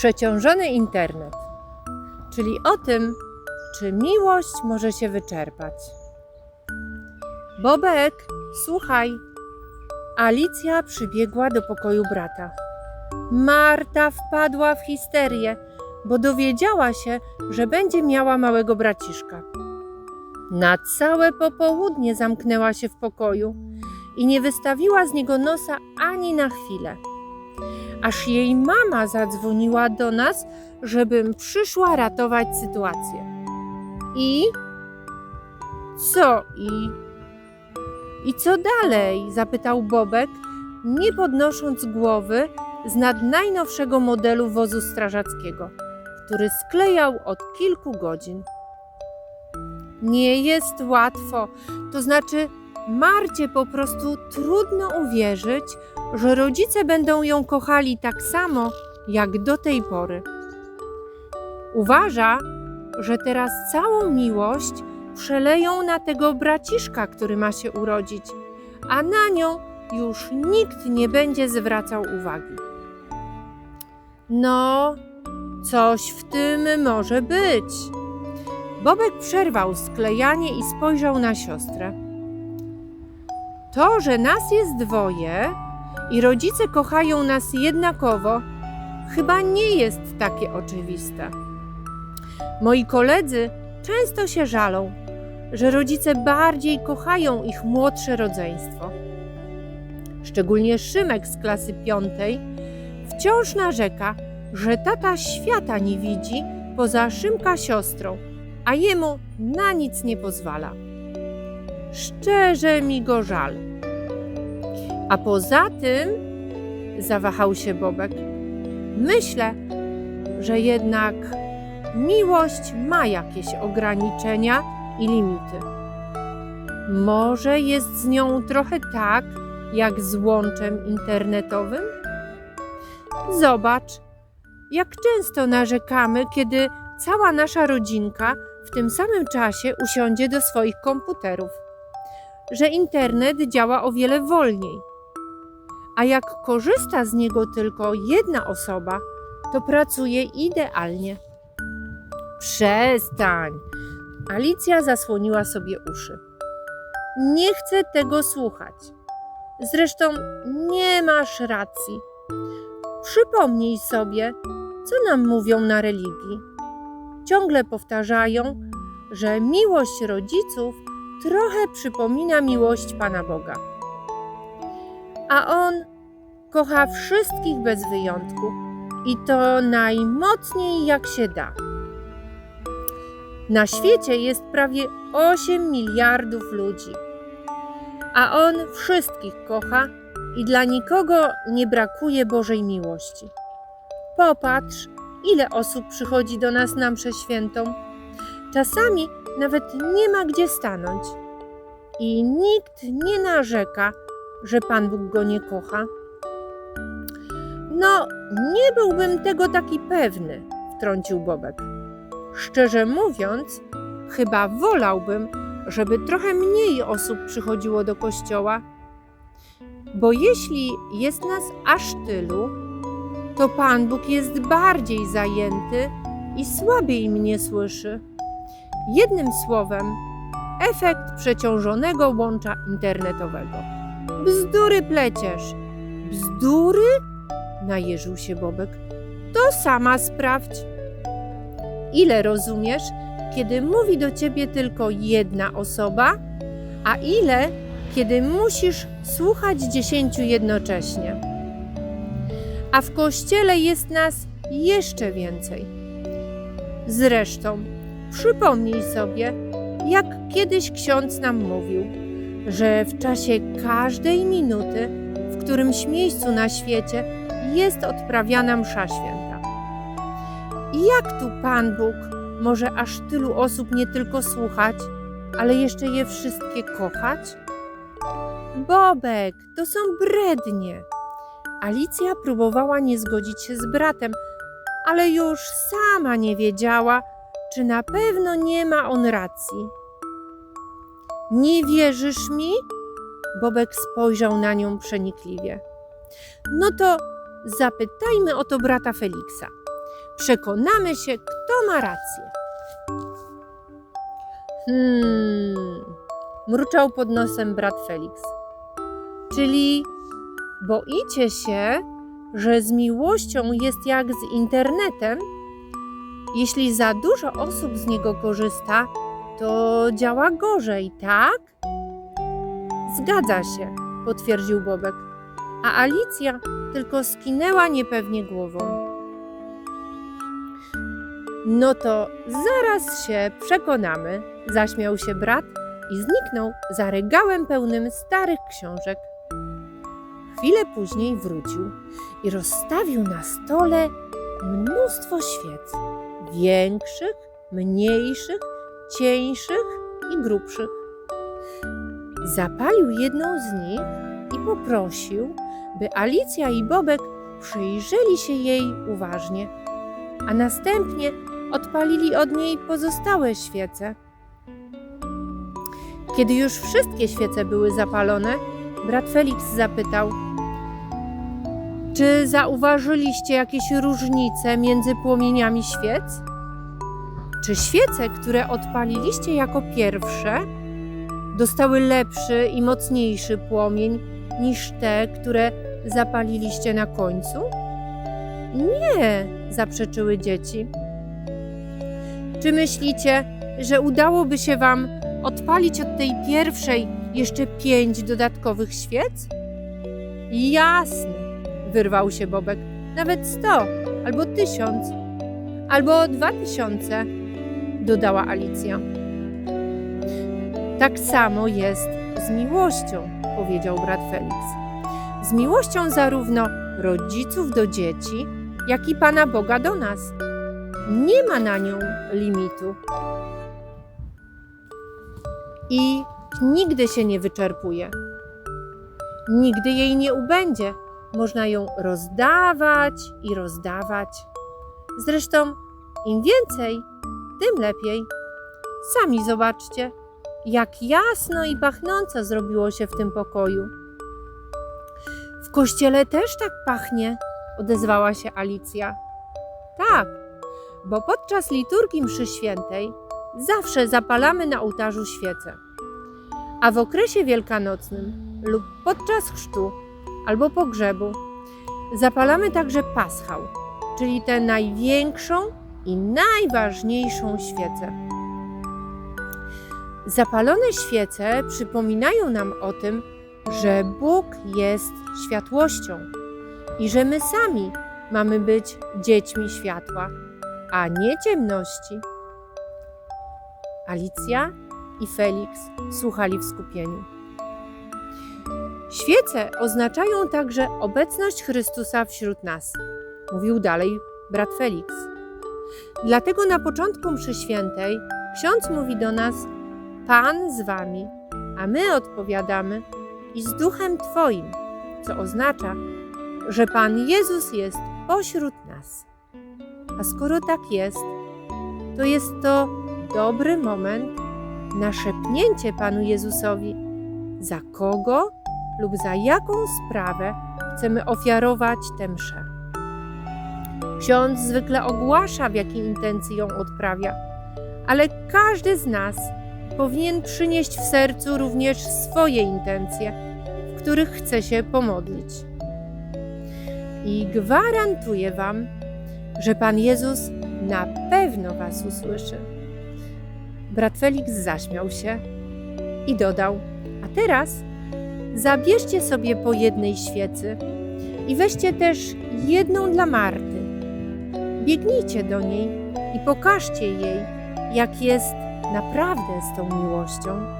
Przeciążony internet, czyli o tym, czy miłość może się wyczerpać. Bobek, słuchaj. Alicja przybiegła do pokoju brata. Marta wpadła w histerię, bo dowiedziała się, że będzie miała małego braciszka. Na całe popołudnie zamknęła się w pokoju i nie wystawiła z niego nosa ani na chwilę. Aż jej mama zadzwoniła do nas, żebym przyszła ratować sytuację. I co i? I co dalej? zapytał Bobek, nie podnosząc głowy z nad najnowszego modelu wozu strażackiego, który sklejał od kilku godzin. Nie jest łatwo, to znaczy Marcie po prostu trudno uwierzyć, że rodzice będą ją kochali tak samo jak do tej pory. Uważa, że teraz całą miłość przeleją na tego braciszka, który ma się urodzić, a na nią już nikt nie będzie zwracał uwagi. No, coś w tym może być. Bobek przerwał sklejanie i spojrzał na siostrę. To, że nas jest dwoje i rodzice kochają nas jednakowo, chyba nie jest takie oczywiste. Moi koledzy często się żalą, że rodzice bardziej kochają ich młodsze rodzeństwo. Szczególnie Szymek z klasy piątej wciąż narzeka, że tata świata nie widzi poza Szymka siostrą, a jemu na nic nie pozwala. Szczerze mi go żal. A poza tym, zawahał się Bobek, myślę, że jednak miłość ma jakieś ograniczenia i limity. Może jest z nią trochę tak, jak z łączem internetowym? Zobacz, jak często narzekamy, kiedy cała nasza rodzinka w tym samym czasie usiądzie do swoich komputerów, że internet działa o wiele wolniej. A jak korzysta z niego tylko jedna osoba, to pracuje idealnie. Przestań! Alicja zasłoniła sobie uszy. Nie chcę tego słuchać. Zresztą nie masz racji. Przypomnij sobie, co nam mówią na religii. Ciągle powtarzają, że miłość rodziców trochę przypomina miłość Pana Boga. A On kocha wszystkich bez wyjątku i to najmocniej jak się da. Na świecie jest prawie 8 miliardów ludzi, a On wszystkich kocha i dla nikogo nie brakuje Bożej miłości. Popatrz, ile osób przychodzi do nas na mszę świętą. Czasami nawet nie ma gdzie stanąć. I nikt nie narzeka, że Pan Bóg go nie kocha. No, nie byłbym tego taki pewny, wtrącił Bobek. Szczerze mówiąc, chyba wolałbym, żeby trochę mniej osób przychodziło do kościoła. Bo jeśli jest nas aż tylu, to Pan Bóg jest bardziej zajęty i słabiej mnie słyszy. Jednym słowem, efekt przeciążonego łącza internetowego. Bzdury pleciesz. Bzdury? Najeżył się Bobek. To sama sprawdź. Ile rozumiesz, kiedy mówi do ciebie tylko jedna osoba, a ile, kiedy musisz słuchać dziesięciu jednocześnie? A w kościele jest nas jeszcze więcej. Zresztą, przypomnij sobie, jak kiedyś ksiądz nam mówił, że w czasie każdej minuty w którymś miejscu na świecie jest odprawiana msza święta. I jak tu Pan Bóg może aż tylu osób nie tylko słuchać, ale jeszcze je wszystkie kochać? Bobek, to są brednie. Alicja próbowała nie zgodzić się z bratem, ale już sama nie wiedziała, czy na pewno nie ma on racji. Nie wierzysz mi? Bobek spojrzał na nią przenikliwie. No to zapytajmy o to brata Feliksa. przekonamy się, kto ma rację. Hmm, mruczał pod nosem brat Felix. Czyli boicie się, że z miłością jest jak z internetem? Jeśli za dużo osób z niego korzysta, to działa gorzej, tak? Zgadza się, potwierdził Bobek, a Alicja tylko skinęła niepewnie głową. No to zaraz się przekonamy, zaśmiał się brat i zniknął za regałem pełnym starych książek. Chwilę później wrócił i rozstawił na stole mnóstwo świec większych, mniejszych, cieńszych i grubszych. Zapalił jedną z nich i poprosił, by Alicja i Bobek przyjrzeli się jej uważnie, a następnie odpalili od niej pozostałe świece. Kiedy już wszystkie świece były zapalone, brat Felix zapytał: Czy zauważyliście jakieś różnice między płomieniami świec? Czy świece, które odpaliliście jako pierwsze, dostały lepszy i mocniejszy płomień niż te, które zapaliliście na końcu? Nie, zaprzeczyły dzieci. Czy myślicie, że udałoby się Wam odpalić od tej pierwszej jeszcze pięć dodatkowych świec? Jasne, wyrwał się Bobek. Nawet sto, albo tysiąc, albo dwa tysiące, dodała Alicja. Tak samo jest z miłością, powiedział brat Felix. Z miłością zarówno rodziców do dzieci, jak i Pana Boga do nas. Nie ma na nią limitu. I nigdy się nie wyczerpuje. Nigdy jej nie ubędzie. Można ją rozdawać i rozdawać. Zresztą im więcej, tym lepiej. Sami zobaczcie, jak jasno i pachnąco zrobiło się w tym pokoju. W kościele też tak pachnie, odezwała się Alicja. Tak, bo podczas liturgii mszy świętej zawsze zapalamy na ołtarzu świece. A w okresie wielkanocnym lub podczas chrztu albo pogrzebu zapalamy także paschał, czyli tę największą i najważniejszą świecę. Zapalone świece przypominają nam o tym, że Bóg jest światłością i że my sami mamy być dziećmi światła, a nie ciemności. Alicja i Felix słuchali w skupieniu. Świece oznaczają także obecność Chrystusa wśród nas, mówił dalej brat Felix. Dlatego na początku mszy świętej ksiądz mówi do nas: Pan z wami, a my odpowiadamy: i z duchem Twoim, co oznacza, że Pan Jezus jest pośród nas. A skoro tak jest, to jest to dobry moment na szepnięcie Panu Jezusowi, za kogo lub za jaką sprawę chcemy ofiarować tę mszę. Ksiądz zwykle ogłasza, w jakiej intencji ją odprawia, ale każdy z nas powinien przynieść w sercu również swoje intencje, w których chce się pomodlić. I gwarantuję Wam, że Pan Jezus na pewno Was usłyszy. Brat Felix zaśmiał się i dodał: A teraz zabierzcie sobie po jednej świecy i weźcie też jedną dla Marty. Biegnijcie do niej i pokażcie jej, jak jest naprawdę z tą miłością.